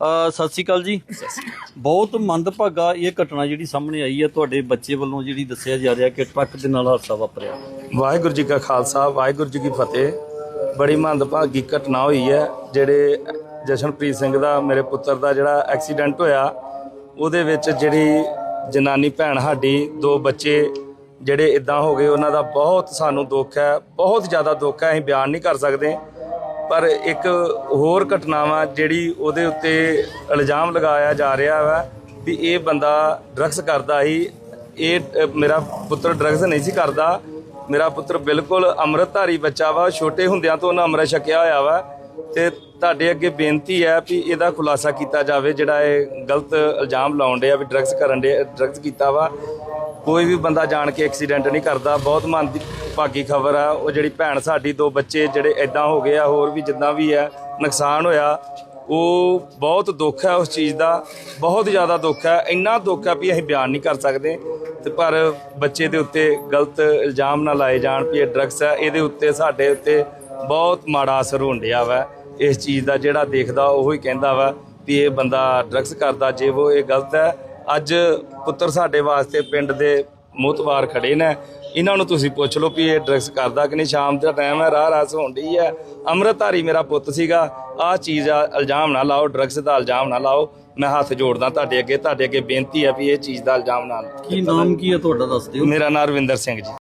ਸਤਿ ਸ਼੍ਰੀ ਅਕਾਲ ਜੀ। ਬਹੁਤ ਮੰਦਭਾਗਾ ਇਹ ਘਟਨਾ ਜਿਹੜੀ ਸਾਹਮਣੇ ਆਈ ਹੈ ਤੁਹਾਡੇ ਬੱਚੇ ਵੱਲੋਂ ਜਿਹੜੀ ਦੱਸਿਆ ਜਾ ਰਿਹਾ ਕਿ ਟਰੱਕ ਦੇ ਨਾਲ ਹਾਦਸਾ ਵਾਪਰਿਆ। ਵਾਹਿਗੁਰੂ ਜੀ ਕਾ ਖਾਲਸਾ ਵਾਹਿਗੁਰੂ ਜੀ ਕੀ ਫਤਿਹ। ਬੜੀ ਮੰਦਭਾਗੀ ਘਟਨਾ ਹੋਈ ਹੈ ਜਿਹੜੇ ਜਸ਼ਨਪ੍ਰੀਤ ਸਿੰਘ ਦਾ ਮੇਰੇ ਪੁੱਤਰ ਦਾ ਜਿਹੜਾ ਐਕਸੀਡੈਂਟ ਹੋਇਆ ਉਹਦੇ ਵਿੱਚ ਜਿਹੜੀ ਜਨਾਨੀ ਭੈਣ ਸਾਡੀ ਦੋ ਬੱਚੇ ਜਿਹੜੇ ਇਦਾਂ ਹੋ ਗਏ ਉਹਨਾਂ ਦਾ ਬਹੁਤ ਸਾਨੂੰ ਦੁੱਖ ਹੈ ਬਹੁਤ ਜ਼ਿਆਦਾ ਦੁੱਖ ਹੈ ਅਸੀਂ ਬਿਆਨ ਨਹੀਂ ਕਰ ਸਕਦੇ। ਪਰ ਇੱਕ ਹੋਰ ਘਟਨਾ ਵਾ ਜਿਹੜੀ ਉਹਦੇ ਉੱਤੇ ਇਲਜ਼ਾਮ ਲਗਾਇਆ ਜਾ ਰਿਹਾ ਵਾ ਵੀ ਇਹ ਬੰਦਾ ਡਰੱਗਸ ਕਰਦਾ ਸੀ। ਇਹ ਮੇਰਾ ਪੁੱਤਰ ਡਰੱਗਸ ਨਹੀਂ ਸੀ ਕਰਦਾ। ਮੇਰਾ ਪੁੱਤਰ ਬਿਲਕੁਲ ਅੰਮ੍ਰਿਤਧਾਰੀ ਬੱਚਾ ਵਾ, ਛੋਟੇ ਹੁੰਦਿਆਂ ਤੋਂ ਉਹਨਾਂ ਅੰਮ੍ਰਿਤ ਛਕਿਆ ਹੋਇਆ ਵਾ ਤੇ ਤੁਹਾਡੇ ਅੱਗੇ ਬੇਨਤੀ ਹੈ ਵੀ ਇਹਦਾ ਖੁਲਾਸਾ ਕੀਤਾ ਜਾਵੇ ਜਿਹੜਾ ਇਹ ਗਲਤ ਇਲਜ਼ਾਮ ਲਾਉਣ ਡਿਆ ਵੀ ਡਰੱਗਸ ਕਰਨ ਦੇ ਡਰੱਗਸ ਕੀਤਾ ਵਾ। ਕੋਈ ਵੀ ਬੰਦਾ ਜਾਣ ਕੇ ਐਕਸੀਡੈਂਟ ਨਹੀਂ ਕਰਦਾ। ਬਹੁਤ ਮਨ ਦੀ ਭਾਗੀ ਖਬਰ ਆ। ਉਹ ਜਿਹੜੀ ਭੈਣ ਸਾਡੀ, ਦੋ ਬੱਚੇ ਜਿਹੜੇ ਐਦਾਂ ਹੋ ਗਏ ਆ, ਹੋਰ ਵੀ ਜਿੱਦਾਂ ਵੀ ਆ, ਨੁਕਸਾਨ ਹੋਇਆ। ਉਹ ਬਹੁਤ ਦੁੱਖ ਹੈ ਉਸ ਚੀਜ਼ ਦਾ। ਬਹੁਤ ਜ਼ਿਆਦਾ ਦੁੱਖ ਹੈ ਇੰਨਾ ਦੁੱਖ ਹੈ ਵੀ ਅਸੀਂ ਬਿਆਨ ਨਹੀਂ ਕਰ ਸਕਦੇ। ਤੇ ਪਰ ਬੱਚੇ ਦੇ ਉੱਤੇ ਗਲਤ ਇਲਜ਼ਾਮ ਨਾ ਲਾਏ ਜਾਣ ਵੀ ਇਹ ਡਰੱਗਸ ਹੈ ਇਹਦੇ ਉੱਤੇ, ਸਾਡੇ ਉੱਤੇ ਬਹੁਤ ਮਾੜਾ ਅਸਰ ਹੋਣ ਡਿਆ ਵਾ। ਇਸ ਚੀਜ਼ ਦਾ ਜਿਹੜਾ ਦੇਖਦਾ, ਉਹ ਹੀ ਕਹਿੰਦਾ ਵਾ ਵੀ ਇਹ ਬੰਦਾ ਡਰੱਗਸ ਕਰਦਾ। ਜੇ ਉਹ ਇਹ ਗਲਤ ਹੈ ਅੱਜ ਪੁੱਤਰ ਸਾਡੇ ਵਾਸਤੇ ਪਿੰਡ ਦੇ ਮੋਤਵਾਰ ਖੜੇ ਨੇ। ਇਹਨਾਂ ਨੂੰ ਤੁਸੀਂ ਪੁੱਛ ਲਓ ਵੀ ਇਹ ਡਰੱਗਸ ਕਰਦਾ ਕਿ ਨਹੀਂ? ਸ਼ਾਮ ਦਾ ਟਾਈਮ ਹੈ ਰਾਹ ਰਾਸ ਡਈ ਹੈ। ਅੰਮ੍ਰਿਤਧਾਰੀ ਮੇਰਾ ਪੁੱਤ ਸੀਗਾ। ਆਹ ਚੀਜ਼ ਆ ਇਲਜ਼ਾਮ ਨਾ ਲਾਓ ਡਰੱਗਸ ਦਾ ਇਲਜ਼ਾਮ ਨਾ ਲਾਓ। ਮੈਂ ਹੱਥ ਜੋੜਦਾ ਤੁਹਾਡੇ ਅੱਗੇ। ਤੁਹਾਡੇ ਅੱਗੇ ਬੇਨਤੀ ਹੈ ਵੀ ਇਹ ਚੀਜ਼ ਦਾ ਇਲਜ਼ਾਮ ਨਾ ਕੀ ਨਾਮ ਕੀ ਹੈ ਤੁਹਾਡਾ ਦੱਸ ਦਿਓ। ਮੇਰਾ ਨਾਮ ਰਵਿੰਦਰ ਸਿੰਘ ਜੀ।